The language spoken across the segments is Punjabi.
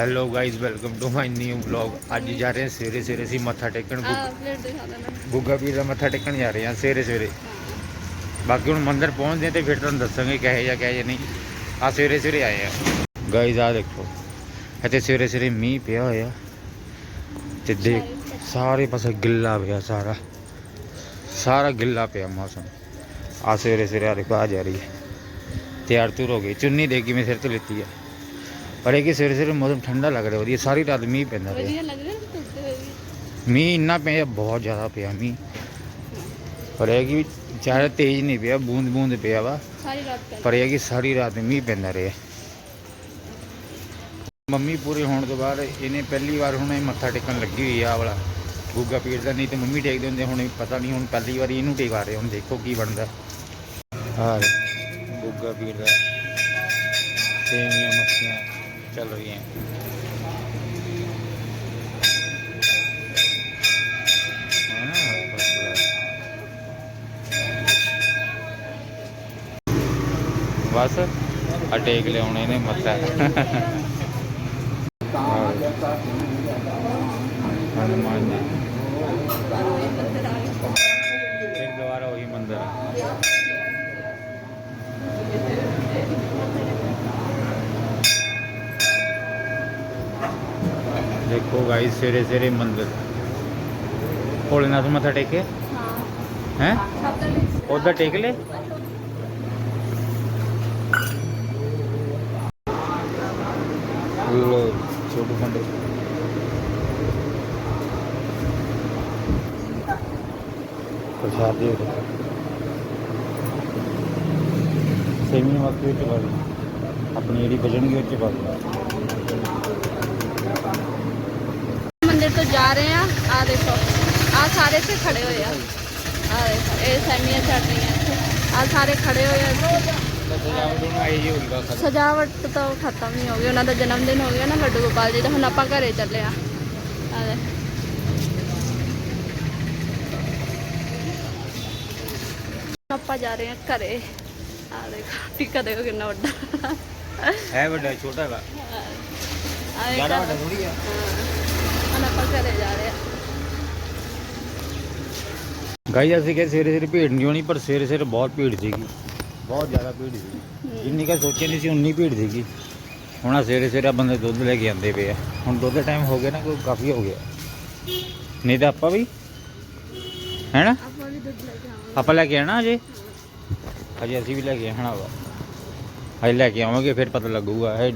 Hello guys welcome to my new vlog ਅੱਜ ਜਾ ਰਹੇ ਹਾਂ ਸਵੇਰੇ ਸਵੇਰੇ ਅਸੀਂ ਮੱਥਾ ਟੇਕਣ ਗੁ- ਆ ਗੁੱਗਾ ਪੀਰ ਦਾ ਮੱਥਾ ਟੇਕਣ ਜਾ ਰਹੇ ਹਾਂ ਸਵੇਰੇ ਸਵੇਰੇ। ਬਾਕੀ ਹੁਣ ਮੰਦਿਰ ਪਹੁੰਚਦੇ ਹਾਂ ਤੇ ਫਿਰ ਤੁਹਾਨੂੰ ਦੱਸਾਂਗੇ ਕਿਹੋ ਜਿਹਾ ਕਿਹੋ ਨਹੀਂ। ਆ ਸਵੇਰੇ ਸਵੇਰੇ ਆਏ ਆ। ਗਾਇਜ਼ ਆ ਦੇਖੋ। ਇੱਥੇ ਸਵੇਰੇ ਸਵੇਰੇ ਮੀਂਹ ਪਿਆ ਹੋਇਆ। ਤੇ ਦੇਖ ਸਾਰੇ ਪਾਸੇ ਗਿੱਲਾ ਪਿਆ ਸਾਰਾ। ਸਾਰਾ ਗਿੱਲਾ ਪਿਆ ਮੌਸਮ। ਆ ਸਵੇਰੇ ਸਵੇਰੇ ਆ ਦੇਖੋ ਆ ਜਾ ਰਹੀ ਹੈ। ਤਿਆਰ ਤੁਰ ਹੋ ਗਈ ਚੁੰਨੀ ਦੇ ਕੇ ਮੈਂ ਸਿਰ ਤੋਂ ਲਿੱਤੀ ਹੈ ਪਰ ਇਹ ਕਿ ਸਵੇਰੇ ਸਵੇਰੇ ਮੌਸਮ ਠੰਡਾ ਲੱਗ ਰਿਹਾ ਵਧੀਆ ਸਾਰੀ ਰਾਤ ਮੀਂਹ ਪੈਂਦਾ ਰਿਹਾ ਵਧੀਆ ਲੱਗ ਮੀਂਹ ਇੰਨਾ ਪਿਆ ਬਹੁਤ ਜ਼ਿਆਦਾ ਪਿਆ ਮੀਂਹ। ਪਰ ਇਹ ਕਿ ਜ਼ਿਆਦਾ ਤੇਜ਼ ਨਹੀਂ ਪਿਆ ਬੂੰਦ ਬੂੰਦ ਪਿਆ ਵਾ। ਸਾਰੀ ਰਾਤ ਕਰ ਪਰ ਇਹ ਕਿ ਸਾਰੀ ਰਾਤ ਮੀਂਹ ਪੈਂਦਾ ਰਿਹਾ। ਮੰਮੀ ਪੂਰੇ ਹੋਣ ਤੋਂ ਬਾਅਦ ਇਹਨੇ ਪਹਿਲੀ ਵਾਰ ਹੁਣ ਇਹ ਮੱਥਾ ਟੇਕਣ ਲੱਗੀ ਹੋਈ ਆ ਆਹ ਵਾਲਾ। ਗੁੱਗਾ ਦਾ ਨਹੀਂ ਤੇ ਮੰਮੀ ਟੇਕਦੇ ਹੁੰਦੇ ਹੁਣ ਇਹ ਪਤਾ ਨਹੀਂ ਹੁਣ ਪਹਿਲੀ ਵਾਰੀ ਇਹਨੂੰ ਟੇਕਾ ਰਹੇ ਹੁਣ ਦੇਖੋ ਕੀ ਬਣਦਾ। ਹਾਂ ਗੁੱਗਾ ਪੀਰ ਦਾ ਸੇਮੀਆਂ ਮੱਖੀਆਂ। ਚੱਲ ਰਹੀਆਂ ਹਾਂ ਬਸ ਆ ਟੇਕ ਲਿਆਉਣੇ ਨੇ ਮੱਥਾ। ਹਨੂਮਾਨ ਜੀ। ਫਿਰ ਦੁਬਾਰਾ ਉਹੀ ਮੰਦਿਰ। ਆ। ਦੇਖੋ ਗਾਇਸ ਸਵੇਰੇ ਸਵੇਰੇ ਮੰਦਿਰ। ਭੋਲੇਨਾਥ ਮੱਥਾ ਟੇਕੇ ਹਾਂ? ਹੈ ਸਭ ਤੋਂ next ਉਧਰ ਟੇਕ ਲੈ ਲੋ ਸੇਮੀ ਮੱਕੀ ਵਿੱਚ ਪਾ ਦੇ ਆਪਣੀ ਜਿਹੜੀ ਬਜਣਗੀ ਵਿੱਚ ਪਾ ਦੇ ਮੰਦਿਰ ਤੋਂ ਜਾ ਰਹੇ ਆ ਆ ਦੇਖੋ। ਆ ਸਾਰੇ ਇੱਥੇ ਖੜੇ ਹੋਏ ਆ। ਆ ਦੇਖੋ ਇਹ ਸੈਮੀਆਂ ਚੱਲ ਰਹੀਆਂ ਆ ਸਾਰੇ ਖੜੇ ਹੋਏ ਆ ਸਜਾਵਟ ਤਾਂ ਖਤਮ ਹੀ ਹੋ ਗਈ। ਉਹਨਾਂ ਦਾ ਜਨਮ ਦਿਨ ਹੋ ਗਿਆ ਨਾ ਲੱਡੂ ਗੋਪਾਲ ਜੀ ਦਾ। ਹੁਣ ਆਪਾਂ ਘਰੇ ਚੱਲੇ ਆ ਆ ਦੇ ਆਪਾਂ ਜਾ ਰਹੇ ਆ ਘਰੇ। ਆ ਦੇਖੋ ਟਿੱਕਾ ਦੇਖੋ ਕਿੰਨਾ ਵੱਡਾ? ਹੈ ਵੱਡਾ ਛੋਟਾ ਵਾ ਆ ਇਹ ਜ਼ਿਆਦਾ ਘਰ- ਵੱਡਾ ਥੋੜੀ ਆ। ਜਾ ਰਹੇ ਆ ਗਾਈ ਅਸੀਂ ਕਿ ਸਵੇਰੇ ਸਵੇਰੇ ਭੀੜ ਨਹੀਂ ਹੋਣੀ ਪਰ ਸਵੇਰੇ ਸਵੇਰੇ ਬਹੁਤ ਭੀੜ ਸੀਗੀ। ਬਹੁਤ ਜ਼ਿਆਦਾ ਭੀੜ ਸੀ ਜਿੰਨੀ ਕਾ ਸੋਚੀ ਨਹੀਂ ਸੀ ਉਨੀ ਭੀੜ ਸੀਗੀ। ਹੁਣ ਆਹ ਸਵੇਰੇ ਸਵੇਰੇ ਆਹ ਬੰਦੇ ਦੁੱਧ ਲੈ ਕੇ ਆਉਂਦੇ ਪਏ ਆ। ਹੁਣ ਦੁੱਧ ਦਾ ਟਾਈਮ ਹੋ ਗਿਆ ਨਾ ਕੋਈ ਕਾਫੀ ਹੋ ਗਿਆ। ਨਹੀਂ ਤਾਂ ਆਪਾਂ ਵੀ ਹੈ ਨਾ ਆਪਾਂ ਵੀ ਦੁੱਧ ਲੈ ਕੇ ਆਵਾਂਗੇ। ਆਪਾਂ ਲੈ ਕੇ ਆਣਾ ਅਜੇ ਅਜੇ ਅਸੀਂ ਵੀ ਲੈ ਕੇ ਆਣਾ ਵਾ। ਅਜੇ ਲੈ ਕੇ ਆਵਾਂਗੇ ਫਿਰ ਪਤਾ ਲੱਗੂਗਾ। ਇਹ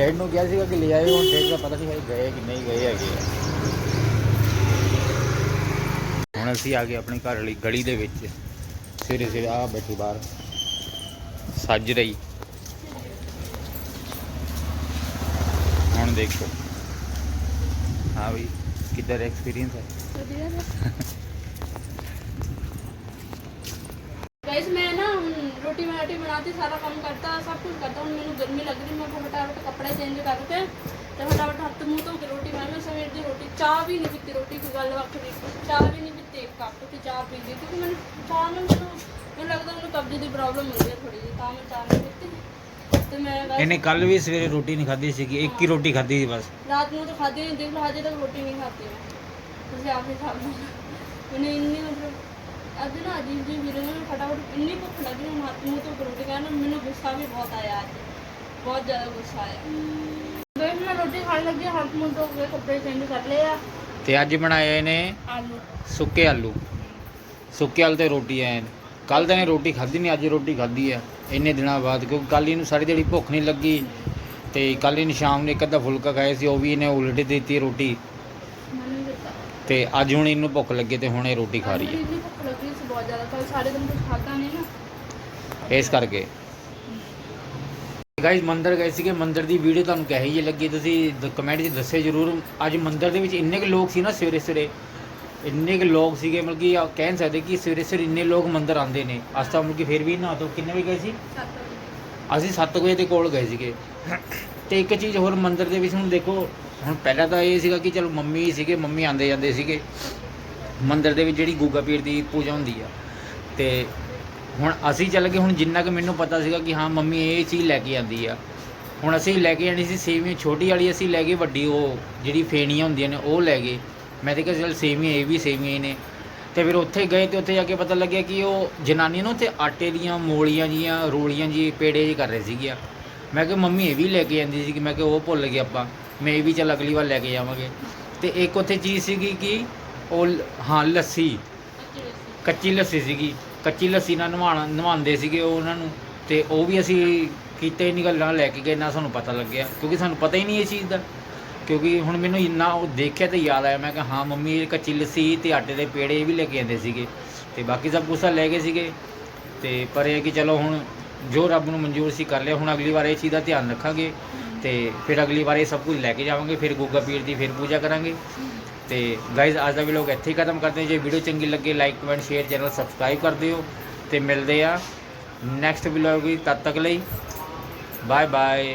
ਡੈਡ ਨੂੰ ਕਿਹਾ ਸੀਗਾ ਕਿ ਲੈ ਆਇਓ, ਹੁਣ ਡੈਡ ਦਾ ਪਤਾ ਨਹੀਂ ਹੈ ਗਏ ਕਿ ਨਹੀਂ ਗਏ ਹੈਗੇ ਹੁਣ ਅਸੀਂ ਆ ਗਏ ਆਪਣੇ ਘਰ ਵਾਲੀ ਗਲੀ ਦੇ ਵਿੱਚ। ਸਵੇਰੇ ਸਵੇਰੇ ਆ ਬੈਠੀ ਬਾਹਰ। ਸੱਜ ਰਹੀ। ਹੁਣ ਦੇਖੋ। ਹਾਂ ਵੀ ਕਿੱਧਰ ਐਕਸਪੀਰੀਅੰਸ ਹੈ? ਵਧੀਆ ਨੇ ਗਾਇਸ ਮੈਂ ਨਾ ਰੋਟੀ ਮਾਟੀ ਬਣਾਤੀ ਸਾਰਾ ਕੰਮ ਕਰਤਾ ਸਭ ਕੁਝ ਕਰਤਾ। ਹੁਣ ਮੈਨੂੰ ਗਰਮੀ ਲੱਗ ਰਹੀ ਮੈਂ ਫਟਾਫਟ ਕੱਪੜੇ ਚੇਂਜ ਕਰਕੇ ਤੇ ਫਟਾਫਟ ਹੱਥ ਮੂੰਹ ਧੋ ਕੇ ਰੋਟੀ ਬਣਾ ਮੈਂ ਸਵੇਰ ਦੀ ਰੋਟੀ ਚਾਹ ਵੀ ਨਹੀਂ ਪੀਤੀ ਰੋਟੀ ਕੋਈ ਗੱਲ ਵੱਖਰੀ ਚਾਹ ਵੀ ਨਹੀਂ ਪੀਤੀ ਇੱਕ ਕੱਪ ਤੇ ਚਾਹ ਪੀ ਲਈ। ਕਿਉਂਕਿ ਮੈਨੂੰ ਚਾਹ ਨਾਲ ਮੈਨੂੰ ਲੱਗਦਾ ਮੈਨੂੰ ਕਬਜ਼ ਦੀ ਪ੍ਰੋਬਲਮ ਹੁੰਦੀ ਹੈ ਥੋੜੀ ਜਿਹੀ ਤਾਂ ਮੈਂ ਚਾਹ ਨਹੀਂ ਪੀਤੀ। ਤੇ ਮੈਂ ਇਹਨੇ ਕੱਲ ਵੀ ਸਵੇਰੇ ਰੋਟੀ ਨਹੀਂ ਖਾਧੀ ਸੀਗੀ ਇੱਕ ਹੀ ਰੋਟੀ ਖਾਧੀ ਸੀ ਬਸ। ਰਾਤ ਨੂੰ ਤਾਂ ਖਾਧੀ ਨਹੀਂ ਦੇਖ ਲਓ ਹਜੇ ਤੱਕ ਰੋਟੀ ਨਹੀਂ ਖਾਧੀ ਮੈਂ। ਤੁਸੀਂ ਆਪ ਹੀ ਲਓ। ਮੈਨੂੰ ਇੰਨੀ ਮਤਲਬ ਅੱਜ ਨਾ ਅਜੀਬ ਜੀ ਵੀਰੇ ਨੂੰ ਫਟਾਫਟ ਇੰਨੀ ਭੁੱਖ ਲੱਗੀ ਹੁਣ ਹੱਥ ਮੂੰਹ ਤੋਂ ਰੋਟੀ ਖਾਣ ਨੂੰ ਮੈਨੂੰ ਗੁੱਸਾ ਵੀ ਬਹੁਤ ਆਇਆ ਅੱਜ। ਬਹੁਤ ਜ਼ਿਆਦਾ ਗੁੱਸਾ ਆਇਆ। ਬਈ ਮੈਂ ਰੋਟੀ ਖਾਣ ਲੱਗੀ ਹੱਥ ਮੂੰਹ ਧੋ ਕੇ ਕੱਪੜੇ ਚੇਂਜ ਕਰ ਲਏ ਆ। ਤੇ ਅੱਜ ਬਣਾਏ ਨੇ ਆਲੂ। ਸੁੱਕੇ ਆਲੂ। ਸੁੱਕੇ ਆਲੂ ਤੇ ਰੋਟੀ ਐ ਕੱਲ ਤਾਂ ਰੋਟੀ ਖਾਧੀ ਨਹੀਂ ਅੱਜ ਰੋਟੀ ਖਾਧੀ ਆ। ਇੰਨੇ ਦਿਨਾਂ ਬਾਅਦ ਕਿਉਂਕਿ ਕੱਲ ਇਹਨੂੰ ਸਾਰੀ ਦਿਹਾੜੀ ਭੁੱਖ ਨਹੀਂ ਲੱਗੀ। ਤੇ ਕੱਲ ਇਹਨੇ ਸ਼ਾਮ ਨੂੰ ਇੱਕ ਅੱਧਾ ਫੁਲਕਾ ਖਾਇਆ ਸੀ ਉਹ ਵੀ ਇਹਨੇ ਉਲਟ ਦਿੱਤੀ ਰੋਟੀ। ਤੇ ਅੱਜ ਹੁਣ ਇਹਨੂੰ ਭੁੱਖ ਲੱਗੇ ਤੇ ਹੁਣ ਇਹ ਰੋਟੀ ਖਾ ਰਹੀ ਅੱਜ ਇੰਨੀ ਭੁੱਖ ਲੱਗੀ ਸੀ ਬਹੁਤ ਜ਼ਿਆਦਾ ਕੱਲ ਸਾਰੇ ਦਿਨ ਕੁਝ ਖਾਧਾ ਨਹੀਂ ਨਾ। ਹੈ ਇਸ ਕਰਕੇ। ਗਾਇਸ ਮੰਦਿਰ ਗਏ ਸੀਗੇ ਮੰਦਿਰ ਦੀ ਵੀਡੀਓ ਤੁਹਾਨੂੰ ਕਹੀ ਜੇ ਲੱਗੀ ਤੁਸੀਂ ਕਮੈਂਟ 'ਚ ਦੱਸਿਓ ਜਰੂਰ। ਅੱਜ ਮੰਦਿਰ ਦੇ ਵਿੱਚ ਇੰਨੇ ਕੁ ਲੋਕ ਸੀ ਨਾ ਸਵੇਰੇ ਸਵੇਰੇ ਇੰਨੇ ਕੁ ਲੋਕ ਸੀਗੇ ਮਤਲਬ ਕਿ ਆ ਕਹਿ ਨਹੀਂ ਸਕਦੇ ਕਿ ਸਵੇਰੇ ਸਵੇਰੇ ਇੰਨੇ ਲੋਕ ਮੰਦਿਰ ਆਉਂਦੇ ਨੇ। ਅੱਜ ਤਾਂ ਮਤਲਬ ਕਿ ਫਿਰ ਵੀ ਨਾ ਤੋਂ ਕਿੰਨੇ ਵਜੇ ਗਏ ਸੀ? ਅਸੀਂ 7 ਵਜੇ ਦੇ ਕੋਲ ਗਏ ਸੀਗੇ। ਤੇ ਇੱਕ ਚੀਜ਼ ਹੋਰ ਮੰਦਿਰ ਦੇ ਵਿੱਚ ਹੁਣ ਦੇਖੋ ਹੁਣ ਪਹਿਲਾਂ ਤਾਂ ਇਹ ਸੀਗਾ ਕਿ ਚਲੋ ਮੰਮੀ ਸੀਗੇ, ਮੰਮੀ ਆਂਦੇ ਜਾਂਦੇ ਸੀਗੇ। ਮੰਦਿਰ ਦੇ ਵਿੱਚ ਜਿਹੜੀ ਗੂਗਾ ਪੀਰ ਦੀ ਪੂਜਾ ਹੁੰਦੀ ਆ। ਤੇ ਹੁਣ ਅਸੀਂ ਚੱਲ ਗਏ, ਹੁਣ ਜਿੰਨਾ ਕਿ ਮੈਨੂੰ ਪਤਾ ਸੀਗਾ ਕਿ ਹਾਂ, ਮੰਮੀ ਇਹ ਚੀਜ਼ ਲੈ ਕੇ ਆਂਦੀ ਆ। ਹੁਣ ਅਸੀਂ ਲੈ ਕੇ ਜਾਣੀ ਸੀ, ਸੇਵੀਆਂ ਛੋਟੀ ਵਾਲੀ ਅਸੀਂ ਲੈ ਗਏ, ਵੱਡੀ ਉਹ ਜਿਹੜੀ ਫੇਣੀਆਂ ਹੁੰਦੀਆਂ ਨੇ, ਉਹ ਲੈ ਗਏ। ਮੈਂ ਤੇ ਕਿਹਾ ਚੱਲ ਸੇਵੀਆਂ, ਇਹ ਵੀ ਸੇਵੀਆਂ ਹੀ ਨੇ। ਤੇ ਫਿਰ ਉੱਥੇ ਗਏ ਤੇ ਉੱਥੇ ਜਾ ਕੇ ਪਤਾ ਲੱਗਿਆ ਕਿ ਉਹ ਜਨਾਨੀਆਂ ਨਾ ਉੱਥੇ ਆਟੇ ਦੀਆਂ, ਮੋਲੀਆਂ ਜੀਆਂ, ਰੋਲੀਆਂ ਜੀ, ਪੇੜੇ ਜੀ ਕਰ ਰਹੇ ਸੀਗੀਆਂ ਮੈਂ ਕਿਹਾ ਮੰਮੀ ਇਹ ਵੀ ਲੈ ਕੇ ਜਾਂਦੀ ਸੀ ਕਿ ਮੈਂ ਕਿਹਾ ਉਹ ਭੁੱਲ ਗਏ ਆਪਾਂ। ਮੈਂ ਇਹ ਵੀ ਚੱਲ ਅਗਲੀ ਵਾਰ ਲੈ ਕੇ ਜਾਵਾਂਗੇ। ਤੇ ਇੱਕ ਉੱਥੇ ਚੀਜ਼ ਸੀਗੀ ਕਿ ਉਹ ਲ- ਹਾਂ, ਲੱਸੀ। ਕੱਚੀ ਲੱਸੀ ਸੀਗੀ। ਕੱਚੀ ਲੱਸੀ ਨਾਲ ਨਵਾਉਣਾ ਨਵਾਉਂਦੇ ਸੀਗੇ ਉਹ ਉਹਨਾਂ ਨੂੰ। ਤੇ ਉਹ ਵੀ ਅਸੀਂ ਕੀਤੇ ਹੀ ਨਹੀਂ ਗੱਲਾਂ ਲੈ ਕੇ ਗਏ, ਨਾ ਸਾਨੂੰ ਪਤਾ ਲੱਗਿਆ। ਕਿਉਂਕਿ ਸਾਨੂੰ ਪਤਾ ਹੀ ਨਹੀਂ ਇਹ ਚੀਜ਼ ਦਾ। ਕਿਉਂਕਿ ਹੁਣ ਮੈਨੂੰ ਇੰਨਾ ਉਹ ਦੇਖਿਆ ਤੇ ਯਾਦ ਆਇਆ, ਮੈਂ ਕਿ ਹਾਂ, ਮੰਮੀ, ਇਹ ਕੱਚੀ ਲੱਸੀ ਤੇ ਆਟੇ ਦੇ ਪੇੜੇ ਇਹ ਵੀ ਲੈ ਕੇ ਆਂਦੇ ਸੀਗੇ। ਤੇ ਬਾਕੀ ਸਭ ਕੁਛ ਤਾਂ ਲੈ ਗਏ ਸੀਗੇ। ਤੇ ਪਰ ਇਹ ਕਿ ਚਲੋ ਹੁਣ ਜੋ ਰੱਬ ਨੂੰ ਮਨਜ਼ੂਰ ਸੀ ਕਰ ਲਿਆ, ਹੁਣ ਅਗਲੀ ਵਾਰ ਇਹ ਚੀਜ਼ ਦਾ ਧਿਆਨ ਰੱਖਾਂਗੇ। ਤੇ ਫਿਰ ਅਗਲੀ ਵਾਰ ਇਹ ਸਭ ਕੁਝ ਲੈ ਕੇ ਜਾਵਾਂਗੇ, ਫਿਰ ਗੁੱਗਾ ਪੀਰ ਦੀ ਫਿਰ ਪੂਜਾ ਕਰਾਂਗੇ। ਤੇ ਗਾਇਜ਼ ਅੱਜ ਦਾ ਵੀ ਲੋਕ ਇੱਥੇ ਹੀ ਖਤਮ ਕਰਦੇ ਜੇ ਵੀਡੀਓ ਚੰਗੀ ਲੱਗੇ like comment share channel subscribe ਕਰ ਦਿਓ ਤੇ ਮਿਲਦੇ ਆ ਨੈਕਸਟ ਵਲੋਗ ਵੀ ਤਦ ਤੱਕ ਲਈ। Bye bye